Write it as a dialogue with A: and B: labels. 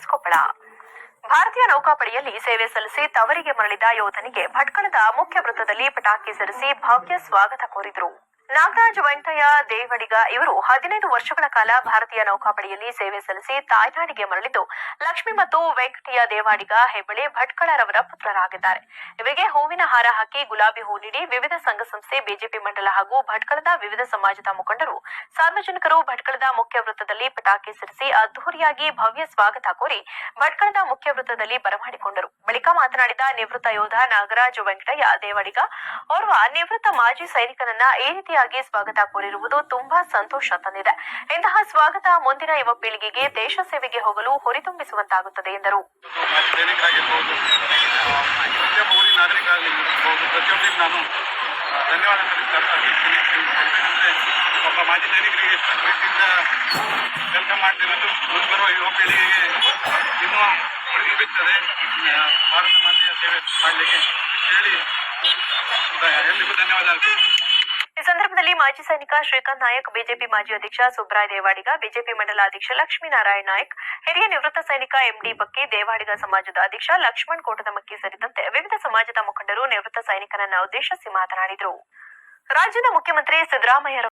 A: ಹೊಸಕೊಪ್ಪಳ ಭಾರತೀಯ ನೌಕಾಪಡೆಯಲ್ಲಿ ಸೇವೆ ಸಲ್ಲಿಸಿ ತವರಿಗೆ ಮರಳಿದ ಯೋಧನಿಗೆ ಭಟ್ಕಳದ ಮುಖ್ಯ ವೃತ್ತದಲ್ಲಿ ಪಟಾಕಿ ಸಿಡಿಸಿ ಭವ್ಯ ಸ್ವಾಗತ ಕೋರಿದರು. ನಾಗರಾಜ್ ವೆಂಕಯ್ಯ ದೇವಡಿಗ ಇವರು ಹದಿನೈದು ವರ್ಷಗಳ ಕಾಲ ಭಾರತೀಯ ನೌಕಾಪಡೆಯಲ್ಲಿ ಸೇವೆ ಸಲ್ಲಿಸಿ ತಾಯ್ನಾಡಿಗೆ ಮರಳಿದ್ದು, ಲಕ್ಷ್ಮಿ ಮತ್ತು ವೆಂಕಟಯ್ಯ ದೇವಾಡಿಗ ಹೆಬ್ಬಳೆ ಭಟ್ಕಳರವರ ಪುತ್ರರಾಗಿದ್ದಾರೆ. ಇವರಿಗೆ ಹೂವಿನ ಹಾರ ಹಾಕಿ ಗುಲಾಬಿ ಹೂ ನೀಡಿ ವಿವಿಧ ಸಂಘ ಸಂಸ್ಥೆ, ಬಿಜೆಪಿ ಮಂಡಲ ಹಾಗೂ ಭಟ್ಕಳದ ವಿವಿಧ ಸಮಾಜದ ಮುಖಂಡರು, ಸಾರ್ವಜನಿಕರು ಭಟ್ಕಳದ ಮುಖ್ಯ ವೃತ್ತದಲ್ಲಿ ಪಟಾಕಿ ಸಿಡಿಸಿ ಅದ್ದೂರಿಯಾಗಿ ಭವ್ಯ ಸ್ವಾಗತ ಕೋರಿ ಭಟ್ಕಳದ ಮುಖ್ಯ ವೃತ್ತದಲ್ಲಿ ಬರಮಾಡಿಕೊಂಡರು. ಬಳಿಕ ಮಾತನಾಡಿದ ನಿವೃತ್ತ ಯೋಧ ನಾಗರಾಜ್ ವೆಂಕಟಯ್ಯ ದೇವಾಡಿಗ, ಓರ್ವ ನಿವೃತ್ತ ಮಾಜಿ ಸೈನಿಕನನ್ನ ಈ ರೀತಿಯಾಗಿ ಸ್ವಾಗತ ಕೋರಿರುವುದು ತುಂಬಾ ಸಂತೋಷ ತಂದಿದೆ. ಇಂತಹ ಸ್ವಾಗತ ಮುಂದಿನ ಯುವ ಪೀಳಿಗೆಗೆ ದೇಶ ಸೇವೆಗೆ ಹೋಗಲು ಹೊರಿತುಂಬಿಸುವಂತಾಗುತ್ತದೆ ಎಂದರು.
B: ಭಾರತ ಮಾತೆಯ ಸೇವೆ ಮಾಡಲಿಕ್ಕೆ ಹೇಳಿ ಧನ್ಯವಾದ
A: ಸಂದರ್ಭದಲ್ಲಿ ಮಾಜಿ ಸೈನಿಕ ಶ್ರೀಕಾಂತ್ ನಾಯಕ್, ಬಿಜೆಪಿ ಮಾಜಿ ಅಧ್ಯಕ್ಷ ಸುಬ್ರಾಯ್ ದೇವಾಡಿಗ, ಬಿಜೆಪಿ ಮಂಡಲ ಅಧ್ಯಕ್ಷ ಲಕ್ಷ್ಮೀನಾರಾಯಣ ನಾಯಕ್, ಹಿರಿಯ ನಿವೃತ್ತ ಸೈನಿಕ ಎಂಡಿ ಬಕ್ಕಿ ದೇವಾಡಿಗ ಸಮಾಜದ ಅಧ್ಯಕ್ಷ ಲಕ್ಷ್ಮಣ್ ಕೋಟದಮಕ್ಕಿ ಸೇರಿದಂತೆ ವಿವಿಧ ಸಮಾಜದ ಮುಖಂಡರು ನಿವೃತ್ತ ಸೈನಿಕರನ್ನ ಉದ್ದೇಶಿಸಿ ಮಾತನಾಡಿದರು. ರಾಜ್ಯದ ಮುಖ್ಯಮಂತ್ರಿ ಸಿದ್ದರಾಮಯ್ಯ